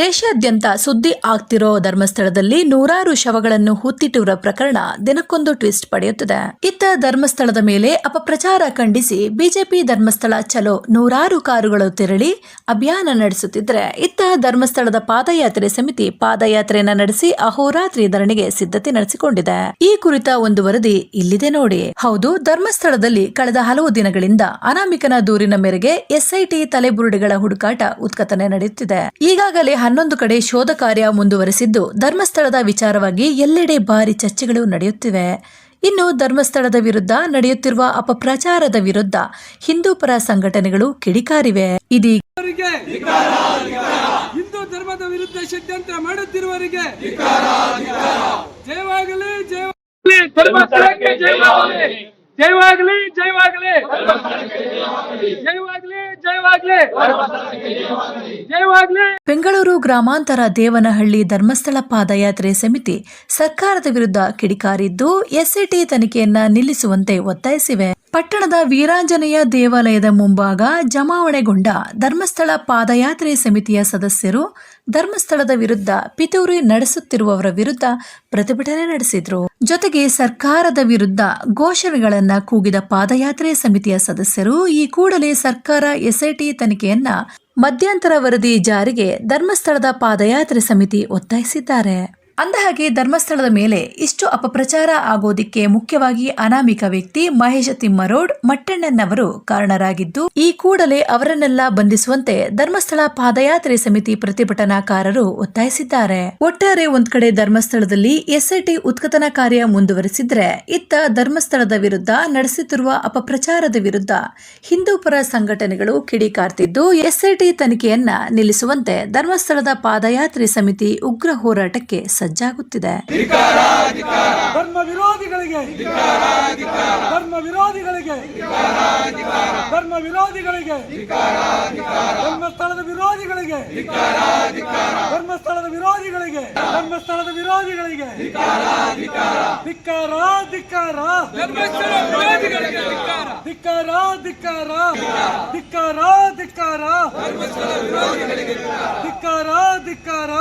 ದೇಶಾದ್ಯಂತ ಸುದ್ದಿ ಆಗ್ತಿರೋ ಧರ್ಮಸ್ಥಳದಲ್ಲಿ ನೂರಾರು ಶವಗಳನ್ನು ಹುತ್ತಿಟ್ಟಿರುವ ಪ್ರಕರಣ ದಿನಕ್ಕೊಂದು ಟ್ವಿಸ್ಟ್ ಪಡೆಯುತ್ತಿದೆ. ಇತ್ತ ಧರ್ಮಸ್ಥಳದ ಮೇಲೆ ಅಪಪ್ರಚಾರ ಖಂಡಿಸಿ ಬಿಜೆಪಿ ಧರ್ಮಸ್ಥಳ ಚಲೋ ನೂರಾರು ಕಾರುಗಳು ತೆರಳಿ ಅಭಿಯಾನ ನಡೆಸುತ್ತಿದ್ರೆ, ಇತ್ತ ಧರ್ಮಸ್ಥಳದ ಪಾದಯಾತ್ರೆ ಸಮಿತಿ ಪಾದಯಾತ್ರೆಯನ್ನ ನಡೆಸಿ ಅಹೋರಾತ್ರಿ ಧರಣಿಗೆ ಸಿದ್ಧತೆ ನಡೆಸಿಕೊಂಡಿದೆ. ಈ ಕುರಿತ ಒಂದು ವರದಿ ಇಲ್ಲಿದೆ ನೋಡಿ. ಹೌದು, ಧರ್ಮಸ್ಥಳದಲ್ಲಿ ಕಳೆದ ಹಲವು ದಿನಗಳಿಂದ ಅನಾಮಿಕನ ದೂರಿನ ಮೇರೆಗೆ ಎಸ್ಐಟಿ ತಲೆಬುರುಡೆಗಳ ಹುಡುಕಾಟ ಉತ್ಕಥನೆ ನಡೆಯುತ್ತಿದೆ. ಈಗಾಗಲೇ ಹನ್ನೊಂದು ಕಡೆ ಶೋಧ ಕಾರ್ಯ ಮುಂದುವರೆಸಿದ್ದು ಧರ್ಮಸ್ಥಳದ ವಿಚಾರವಾಗಿ ಎಲ್ಲೆಡೆ ಭಾರಿ ಚರ್ಚೆಗಳು ನಡೆಯುತ್ತಿವೆ. ಇನ್ನು ಧರ್ಮಸ್ಥಳದ ವಿರುದ್ಧ ನಡೆಯುತ್ತಿರುವ ಅಪಪ್ರಚಾರದ ವಿರುದ್ಧ ಹಿಂದೂ ಪರ ಸಂಘಟನೆಗಳು ಕಿಡಿಕಾರಿವೆ. ಇದೀಗ ಹಿಂದೂ ಧರ್ಮದ ವಿರುದ್ಧ ಷಡ್ಯಂತ್ರ ಮಾಡುತ್ತಿರುವವರಿಗೆ ಜಯವಾಗಲಿ ಜಯವಾಗಲಿ. ಧರ್ಮಸ್ಥಳಕ್ಕೆ ಜಯವಾಗಲಿ. ಜಯವಾಗಲಿ ಜೈವಾಗ್ಲಿ ಜೈವಾಗ್ಲಿ ಜೈವಾಗ್ಲಿ ಜೈವಾಗ್ಲಿ ಬೆಂಗಳೂರು ಗ್ರಾಮಾಂತರ ದೇವನಹಳ್ಳಿ ಧರ್ಮಸ್ಥಳ ಪಾದಯಾತ್ರೆ ಸಮಿತಿ ಸರ್ಕಾರದ ವಿರುದ್ಧ ಕಿಡಿಕಾರಿದ್ದು ಎಸ್ಐಟಿ ತನಿಖೆಯನ್ನ ನಿಲ್ಲಿಸುವಂತೆ ಒತ್ತಾಯಿಸಿವೆ. ಪಟ್ಟಣದ ವೀರಾಂಜನೇಯ ದೇವಾಲಯದ ಮುಂಭಾಗ ಜಮಾವಣೆಗೊಂಡ ಧರ್ಮಸ್ಥಳ ಪಾದಯಾತ್ರೆ ಸಮಿತಿಯ ಸದಸ್ಯರು ಧರ್ಮಸ್ಥಳದ ವಿರುದ್ಧ ಪಿತೂರಿ ನಡೆಸುತ್ತಿರುವವರ ವಿರುದ್ಧ ಪ್ರತಿಭಟನೆ ನಡೆಸಿದ್ರು. ಜೊತೆಗೆ ಸರ್ಕಾರದ ವಿರುದ್ಧ ಘೋಷಣೆಗಳನ್ನು ಕೂಗಿದ ಪಾದಯಾತ್ರೆ ಸಮಿತಿಯ ಸದಸ್ಯರು ಈ ಕೂಡಲೇ ಸರ್ಕಾರ ಎಸ್ಐಟಿ ತನಿಖೆಯನ್ನ ಮಧ್ಯಂತರ ವರದಿ ಜಾರಿಗೆ ಧರ್ಮಸ್ಥಳದ ಪಾದಯಾತ್ರೆ ಸಮಿತಿ ಒತ್ತಾಯಿಸಿದ್ದಾರೆ. ಅಂದಹಾಗೆ ಧರ್ಮಸ್ಥಳದ ಮೇಲೆ ಇಷ್ಟು ಅಪಪ್ರಚಾರ ಆಗೋದಿಕ್ಕೆ ಮುಖ್ಯವಾಗಿ ಅನಾಮಿಕ ವ್ಯಕ್ತಿ ಮಹೇಶ ತಿಮ್ಮರೋಡ್ ಮಟ್ಟಣ್ಣನವರು ಕಾರಣರಾಗಿದ್ದು, ಈ ಕೂಡಲೇ ಅವರನ್ನೆಲ್ಲ ಬಂಧಿಸುವಂತೆ ಧರ್ಮಸ್ಥಳ ಪಾದಯಾತ್ರೆ ಸಮಿತಿ ಪ್ರತಿಭಟನಾಕಾರರು ಒತ್ತಾಯಿಸಿದ್ದಾರೆ. ಒಟ್ಟಾರೆ ಒಂದ್ ಕಡೆ ಧರ್ಮಸ್ಥಳದಲ್ಲಿ ಎಸ್ಐಟಿ ಉತ್ಕತನ ಕಾರ್ಯ ಮುಂದುವರೆಸಿದ್ರೆ, ಇತ್ತ ಧರ್ಮಸ್ಥಳದ ವಿರುದ್ಧ ನಡೆಸುತ್ತಿರುವ ಅಪಪ್ರಚಾರದ ವಿರುದ್ಧ ಹಿಂದೂ ಪರ ಸಂಘಟನೆಗಳು ಕಿಡಿಕಾರ್ತಿದ್ದು, ಎಸ್ಐಟಿ ತನಿಖೆಯನ್ನ ನಿಲ್ಲಿಸುವಂತೆ ಧರ್ಮಸ್ಥಳದ ಪಾದಯಾತ್ರೆ ಸಮಿತಿ ಉಗ್ರ ಹೋರಾಟಕ್ಕೆ ಸಜ್ಜಾಗುತ್ತಿದೆ. ಧರ್ಮ ವಿರೋಧಿಗಳಿಗೆ ಧರ್ಮ ವಿರೋಧಿಗಳಿಗೆ ಧರ್ಮ ವಿರೋಧಿಗಳಿಗೆ, ಧರ್ಮಸ್ಥಳದ ವಿರೋಧಿಗಳಿಗೆ ಧರ್ಮಸ್ಥಳದ ವಿರೋಧಿಗಳಿಗೆ ಧರ್ಮಸ್ಥಳದ ವಿರೋಧಿಗಳಿಗೆ ಧಿಕ್ಕಾರ ಧಿಕ್ಕಾರ ಧಿಕ್ಕಾರ ಧಿಕ್ಕಾರ ಧಿಕ್ಕಾರ ಧಿಕ್ಕಾರ ಧಿಕ್ಕಾರ ಧಿಕ್ಕಾರ